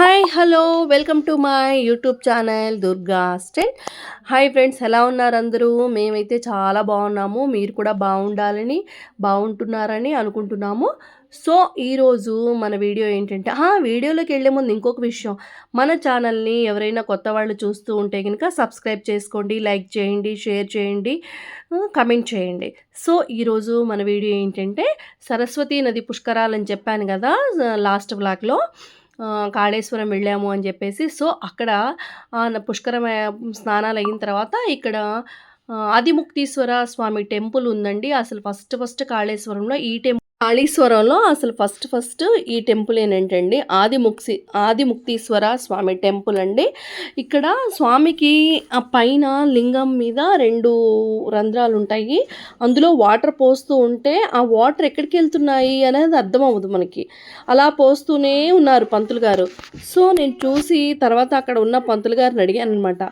Hi hello welcome to my YouTube channel Durga Sten hi friends ఎలా ఉన్నారు అందరూ? మేమైతే చాలా బాగున్నాము. మీరు కూడా బాగుండాలని బాగుంటున్నారని అనుకుంటున్నాము. సో ఈరోజు మన వీడియో ఏంటంటే ఆ వీడియోలోకి వెళ్ళే ముందు ఇంకొక విషయం. మన ఛానల్ని ఎవరైనా కొత్త వాళ్ళు చూస్తూ ఉంటే కనుక సబ్స్క్రైబ్ చేసుకోండి లైక్ చేయండి షేర్ చేయండి కమెంట్ చేయండి. సో ఈరోజు మన వీడియో ఏంటంటే సరస్వతీ నది పుష్కరాలని చెప్పాను కదా లాస్ట్ బ్లాక్లో కాళేశ్వరం వెళ్ళాము అని చెప్పేసి సో అక్కడ పుష్కరమైన స్నానాలు అయిన తర్వాత ఇక్కడ ఆదిముక్తీశ్వర స్వామి టెంపుల్ ఉందండి. అసలు ఫస్ట్ ఫస్ట్ కాళేశ్వరంలో ఈ టెంపుల్ కాళీశ్వరంలో అసలు ఫస్ట్ ఫస్ట్ ఈ టెంపుల్ ఏంటండి ఆదిముక్తి ఆదిముక్తీశ్వర స్వామి టెంపుల్ అండి. ఇక్కడ స్వామికి ఆ పైన లింగం మీద రెండు రంధ్రాలు ఉంటాయి. అందులో వాటర్ పోస్తూ ఉంటే ఆ వాటర్ ఎక్కడికి వెళ్తున్నాయి అనేది అర్థం అవ్వదు మనకి. అలా పోస్తూనే ఉన్నారు పంతులు గారు. సో నేను చూసి తర్వాత అక్కడ ఉన్న పంతులు గారిని అడిగాను అనమాట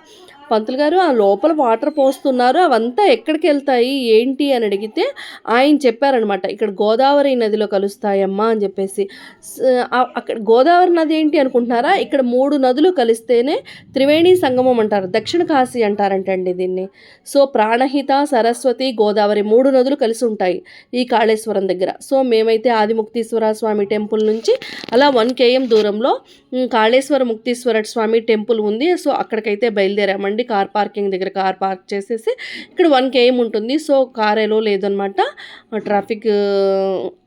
పంతులు గారు ఆ లోపల వాటర్ పోస్తున్నారు అవంతా ఎక్కడికి వెళ్తాయి? ఏంటి? అని అడిగితే ఆయన చెప్పారనమాట ఇక్కడ గోదావరి నదిలో కలుస్తాయమ్మా అని చెప్పేసి. అక్కడ గోదావరి నది ఏంటి అనుకుంటున్నారా? ఇక్కడ మూడు నదులు కలిస్తేనే త్రివేణి సంగమం అంటారు దక్షిణ కాశీ అంటారంటండి దీన్ని. సో ప్రాణహిత సరస్వతి గోదావరి మూడు నదులు కలిసి ఉంటాయి ఈ కాళేశ్వరం దగ్గర. సో మేమైతే ఆదిముక్తీశ్వర స్వామి టెంపుల్ నుంచి అలా వన్ కేఎం దూరంలో కాళేశ్వర ముక్తీశ్వర స్వామి టెంపుల్ ఉంది. సో అక్కడికైతే బయలుదేరామండి. చూడండి కార్ పార్కింగ్ దగ్గర కార్ పార్క్ చేసేసి ఇక్కడ వన్ కేఎం ఉంటుంది. సో కార్ ఎలో లేదనమాట. ట్రాఫిక్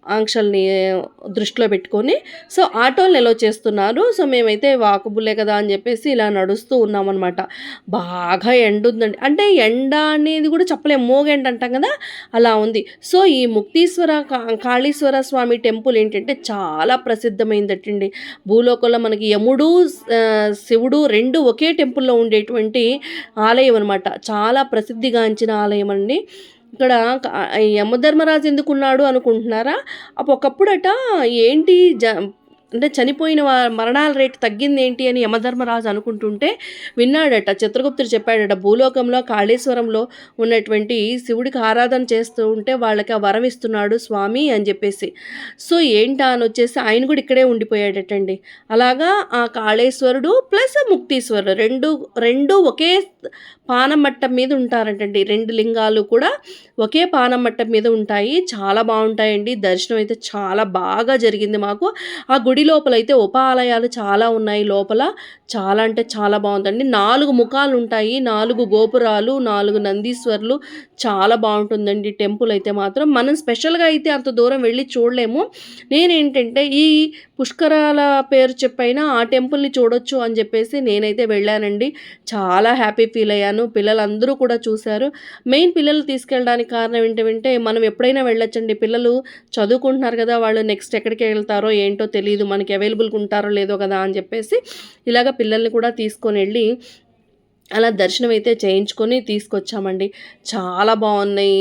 ఆంక్షల్ని దృష్టిలో పెట్టుకొని సో ఆటోలు ఎలా చేస్తున్నారు. సో మేమైతే వాకబులే కదా అని చెప్పేసి ఇలా నడుస్తూ ఉన్నామన్నమాట. బాగా ఎండ ఉందండి. అంటే ఎండ అనేది కూడా చెప్పలేము మోగెండ అంటాం కదా అలా ఉంది. సో ఈ ముక్తీశ్వర కాళీశ్వర స్వామి టెంపుల్ ఏంటంటే చాలా ప్రసిద్ధమైందటండి. భూలోకంలో మనకి యముడు శివుడు రెండు ఒకే టెంపుల్లో ఉండేటువంటి ఆలయం అనమాట చాలా ప్రసిద్ధిగాంచిన ఆలయం అండి ఇక్కడ యమధర్మరాజు ఎందుకున్నాడు అనుకుంటున్నారా? అప్పుడు ఒకప్పుడట ఏంటి జ అంటే చనిపోయిన మరణాల రేటు తగ్గింది ఏంటి అని యమధర్మరాజు అనుకుంటుంటే విన్నాడట చిత్రగుప్తుడు చెప్పాడట భూలోకంలో కాళేశ్వరంలో ఉన్నటువంటి శివుడికి ఆరాధన చేస్తూ ఉంటే వాళ్ళకి వరం ఇస్తున్నాడు స్వామి అని చెప్పేసి. సో ఏంటా అని వచ్చేసి ఆయన కూడా ఇక్కడే ఉండిపోయాడటండి. అలాగా ఆ కాళేశ్వరుడు ప్లస్ ముక్తీశ్వరుడు రెండు రెండు ఒకే పానమట్టం మీద ఉంటారంటండి. రెండు లింగాలు కూడా ఒకే పానమట్టం మీద ఉంటాయి. చాలా బాగుంటాయండి. దర్శనం అయితే చాలా బాగా జరిగింది మాకు. ఆ గుడి లోపల అయితే ఉపాలయాలు చాలా ఉన్నాయి. లోపల చాలా అంటే చాలా బాగుందండి. నాలుగు ముఖాలు ఉంటాయి. నాలుగు గోపురాలు నాలుగు నందీశ్వర్లు. చాలా బాగుంటుందండి. టెంపుల్ అయితే మాత్రం. మనం స్పెషల్గా అయితే అంత దూరం వెళ్ళి చూడలేము. నేనేంటంటే ఈ పుష్కరాల పేరు చెప్పైనా ఆ టెంపుల్ని చూడొచ్చు అని చెప్పేసి నేనైతే వెళ్ళానండి. చాలా హ్యాపీ ఫీల్ అయ్యాను. పిల్లలందరూ కూడా చూశారు. మెయిన్ పిల్లలు తీసుకెళ్ళడానికి కారణం ఏంటంటే మనం ఎప్పుడైనా వెళ్ళొచ్చండి. పిల్లలు చదువుకుంటున్నారు కదా వాళ్ళు నెక్స్ట్ ఎక్కడికి వెళ్తారో ఏంటో తెలియదు మనకి అవైలబుల్గా ఉంటారో లేదో కదా అని చెప్పేసి ఇలాగ పిల్లల్ని కూడా తీసుకొని వెళ్ళి అలా దర్శనం అయితే చేయించుకొని తీసుకొచ్చామండి. చాలా బాగున్నాయి.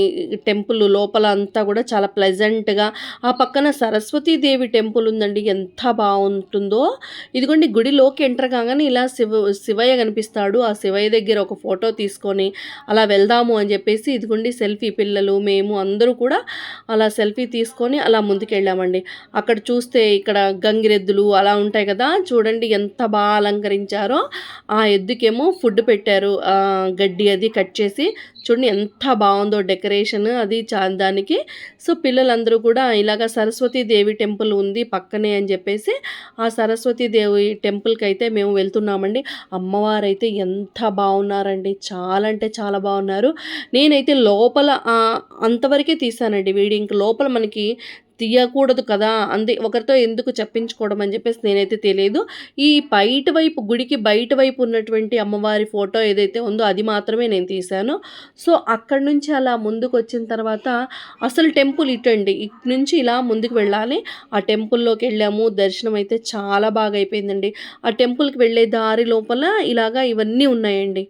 టెంపుల్ లోపల అంతా కూడా చాలా ప్లెజెంట్గా. ఆ పక్కన సరస్వతీదేవి టెంపుల్ ఉందండి. ఎంత బాగుంటుందో. ఇదిగోండి గుడిలోకి ఎంటర్ కాగానే ఇలా శివ శివయ్య కనిపిస్తాడు. ఆ శివయ్య దగ్గర ఒక ఫోటో తీసుకొని అలా వెళ్దాము అని చెప్పేసి ఇదిగోండి సెల్ఫీ పిల్లలు మేము అందరూ కూడా అలా సెల్ఫీ తీసుకొని అలా ముందుకెళ్ళామండి. అక్కడ చూస్తే ఇక్కడ గంగిరెద్దులు అలా ఉంటాయి కదా. చూడండి ఎంత బాగా అలంకరించారో. ఆ ఎద్దుకేమో ఫుడ్ పెట్టి పెట్టారు. గడ్డి అది కట్ చేసి చూడండి ఎంత బాగుందో డెకరేషన్ అది చా దానికి. సో పిల్లలందరూ కూడా ఇలాగ దేవి టెంపుల్ ఉంది పక్కనే అని చెప్పేసి ఆ దేవి టెంపుల్కి అయితే మేము వెళ్తున్నామండి. అమ్మవారు అయితే ఎంత బాగున్నారండి. చాలా అంటే చాలా బాగున్నారు. నేనైతే లోపల అంతవరకే తీసానండి వీడి ఇంక లోపల మనకి తీయకూడదు కదా అంది. ఒకరితో ఎందుకు చెప్పించుకోవడం అని చెప్పేసి నేనైతే తెలియదు. ఈ బయట వైపు గుడికి బయట వైపు ఉన్నటువంటి అమ్మవారి ఫోటో ఏదైతే ఉందో అది మాత్రమే నేను తీశాను. సో అక్కడి నుంచి అలా ముందుకు వచ్చిన తర్వాత అసలు టెంపుల్ ఇటండి. ఇటు నుంచి ఇలా ముందుకు వెళ్ళాలి. ఆ టెంపుల్లోకి వెళ్ళాము. దర్శనం అయితే చాలా బాగా అయిపోయిందండి. ఆ టెంపుల్కి వెళ్ళే దారి లోపల ఇలాగా ఇవన్నీ ఉన్నాయండి.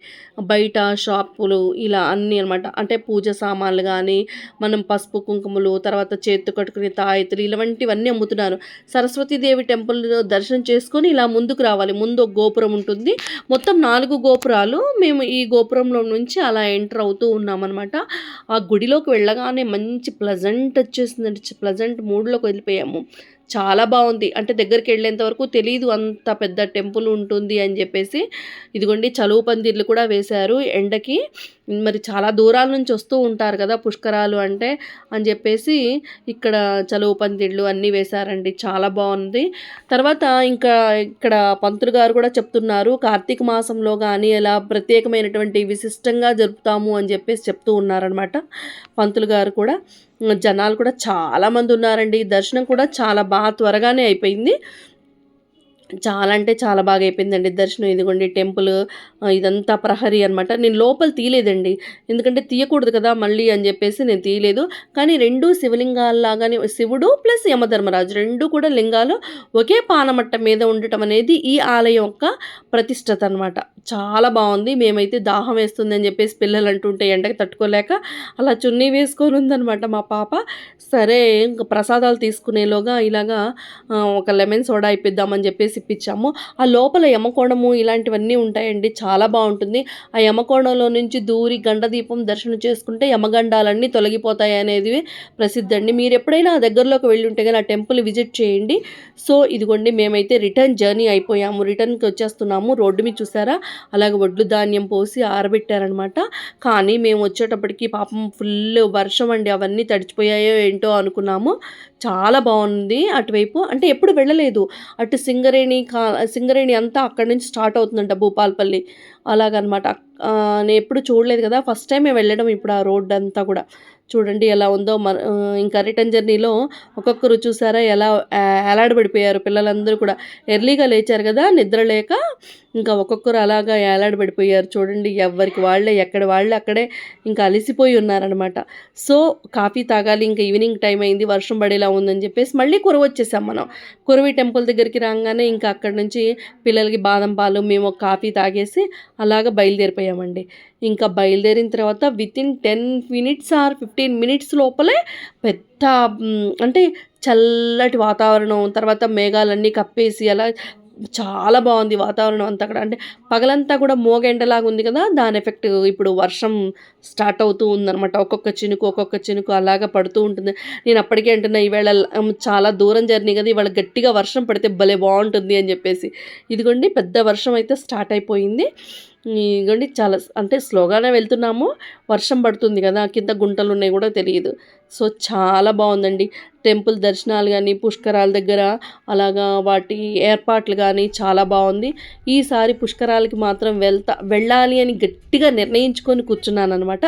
బయట షాపులు ఇలా అన్నీ అనమాట అంటే పూజ సామాన్లు కానీ మనం పసుపు కుంకుమలు తర్వాత చేతు కట్టుకునే తాయెత్తులు ఇలాంటివన్నీ అమ్ముతున్నారు. సరస్వతీదేవి టెంపుల్ దర్శనం చేసుకొని ఇలా ముందుకు రావాలి. ముందు ఒక గోపురం ఉంటుంది. మొత్తం నాలుగు గోపురాలు మేము ఈ గోపురంలో నుంచి అలా ఎంటర్ అవుతూ ఉన్నామన్నమాట. ఆ గుడిలోకి వెళ్ళగానే మంచి ప్లజెంట్ వచ్చేసిందండి. ప్లజెంట్ మూడ్లోకి వెళ్ళిపోయాము. చాలా బాగుంది. అంటే దగ్గరికి వెళ్ళేంత వరకు తెలియదు అంత పెద్ద టెంపుల్ ఉంటుంది అని చెప్పేసి. ఇదిగోండి చలువు పందిర్లు కూడా వేశారు. ఎండకి మరి చాలా దూరాల నుంచి వస్తూ ఉంటారు కదా పుష్కరాలు అంటే అని చెప్పేసి ఇక్కడ చలువు పందిళ్ళు అన్నీ వేశారండి. చాలా బాగుంది. తర్వాత ఇంకా ఇక్కడ పంతులు గారు కూడా చెప్తున్నారు కార్తీక మాసంలో కానీ ఎలా ప్రత్యేకమైనటువంటి విశిష్టంగా జరుపుతాము అని చెప్పేసి చెప్తూ ఉన్నారనమాట పంతులు గారు కూడా. జనాలు కూడా చాలామంది ఉన్నారండి. దర్శనం కూడా చాలా బాగా త్వరగానే అయిపోయింది. చాలా అంటే చాలా బాగా అయిపోయిందండి. దర్శనం ఇదిగోండి టెంపుల్ ఇదంతా ప్రహరీ అనమాట నేను లోపల తీయలేదండి. ఎందుకంటే తీయకూడదు కదా మళ్ళీ అని చెప్పేసి నేను తీయలేదు. కానీ రెండు శివలింగాల్లాగానే శివుడు ప్లస్ యమధర్మరాజు రెండు కూడా లింగాలు ఒకే పానమట్ట మీద ఉండటం అనేది ఈ ఆలయం యొక్క ప్రతిష్టత అనమాట చాలా బాగుంది. మేమైతే దాహం వేస్తుంది అని చెప్పేసి పిల్లలు అంటుంటే ఎండకి తట్టుకోలేక అలా చున్నీ వేసుకొని ఉందనమాట మా పాప. సరే ఇంకా ప్రసాదాలు తీసుకునేలోగా ఇలాగా ఒక లెమన్ సోడా ఇప్పిద్దామని చెప్పేసి ఇప్పించాము ఆ లోపల యమకోణము ఇలాంటివన్నీ ఉంటాయండి. చాలా బాగుంటుంది. ఆ యమకోణంలో నుంచి దూరి గండదీపం దర్శనం చేసుకుంటే యమగండాలన్నీ తొలగిపోతాయి అనేది ప్రసిద్ధి అండి. మీరు ఎప్పుడైనా ఆ దగ్గరలోకి వెళ్ళి ఉంటే కానీ ఆ టెంపుల్ విజిట్ చేయండి. సో ఇదిగోండి మేమైతే రిటర్న్ జర్నీ అయిపోయాము. రిటర్న్కి వచ్చేస్తున్నాము. రోడ్డు మీద చూసారా? అలాగే వడ్లు ధాన్యం పోసి ఆరబెట్టారనమాట. కానీ మేము వచ్చేటప్పటికి పాపం ఫుల్ వర్షం అండి. అవన్నీ తడిచిపోయాయో ఏంటో అనుకున్నాము. చాలా బాగుంది అటువైపు. అంటే ఎప్పుడు వెళ్ళలేదు. అటు సింగరేణి కా సింగరేణి అంతా అక్కడి నుంచి స్టార్ట్ అవుతుందంట భూపాలపల్లి. అలాగనమాట. నేను ఎప్పుడు చూడలేదు కదా. ఫస్ట్ టైం మేము వెళ్ళడం ఇప్పుడు ఆ రోడ్ అంతా కూడా. చూడండి ఎలా ఉందో. మన ఇంకా రిటర్న్ జర్నీలో ఒక్కొక్కరు చూసారా ఎలా ఏలాడబడిపోయారు పిల్లలందరూ కూడా. ఎర్లీగా లేచారు కదా నిద్ర లేక ఇంకా ఒక్కొక్కరు అలాగా ఏలాడబడిపోయారు చూడండి ఎవరికి వాళ్ళే ఎక్కడ వాళ్ళే అక్కడే ఇంకా అలసిపోయి ఉన్నారనమాట సో కాఫీ తాగాలి ఇంకా ఈవినింగ్ టైం అయింది వర్షం పడేలా ఉందని చెప్పేసి మళ్ళీ కురవ వచ్చేసాం మనం. కురవి టెంపుల్ దగ్గరికి రాగానే ఇంకా అక్కడి నుంచి పిల్లలకి బాదం పాలు మేము కాఫీ తాగేసి అలాగ బయలుదేరిపోయామండి ఇంకా బయలుదేరిన తర్వాత within ten minutes or fifteen minutes లోపలే పెద్ద అంటే చల్లటి వాతావరణం తర్వాత మేఘాలన్నీ కప్పేసి అలా చాలా బాగుంది వాతావరణం అంతా కూడా. అంటే పగలంతా కూడా మోగెండలాగా ఉంది కదా దాని ఎఫెక్ట్ ఇప్పుడు వర్షం స్టార్ట్ అవుతూ ఉందన్నమాట. ఒక్కొక్క చినుకు ఒక్కొక్క చినుకు అలాగా పడుతూ ఉంటుంది. నేను అప్పటికే అంటున్నా ఈవేళ చాలా దూరం జర్నీ కదా ఇవాళ గట్టిగా వర్షం పడితే భలే బాగుంటుంది అని చెప్పేసి. ఇదిగోండి పెద్ద వర్షం అయితే స్టార్ట్ అయిపోయింది. ఇదిగోండి చాలా అంటే స్లోగానే వెళ్తున్నాము. వర్షం పడుతుంది కదా కింద గుంటలు ఉన్నాయి కూడా తెలియదు. సో చాలా బాగుందండి. టెంపుల్ దర్శనాలు కానీ పుష్కరాల దగ్గర అలాగా వాటి ఏర్పాట్లు కానీ చాలా బాగుంది. ఈసారి పుష్కరాలకి మాత్రం వెళ్తా వెళ్ళాలి అని గట్టిగా నిర్ణయించుకొని కూర్చున్నాను అనమాట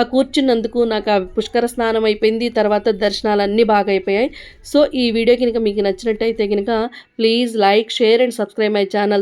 ఆ కూర్చున్నందుకు నాకు ఆ పుష్కర స్నానం అయిపోయింది తర్వాత దర్శనాలు అన్నీ బాగా అయిపోయాయి. సో ఈ వీడియో కనుక మీకు నచ్చినట్టయితే కనుక please like share and subscribe my channel.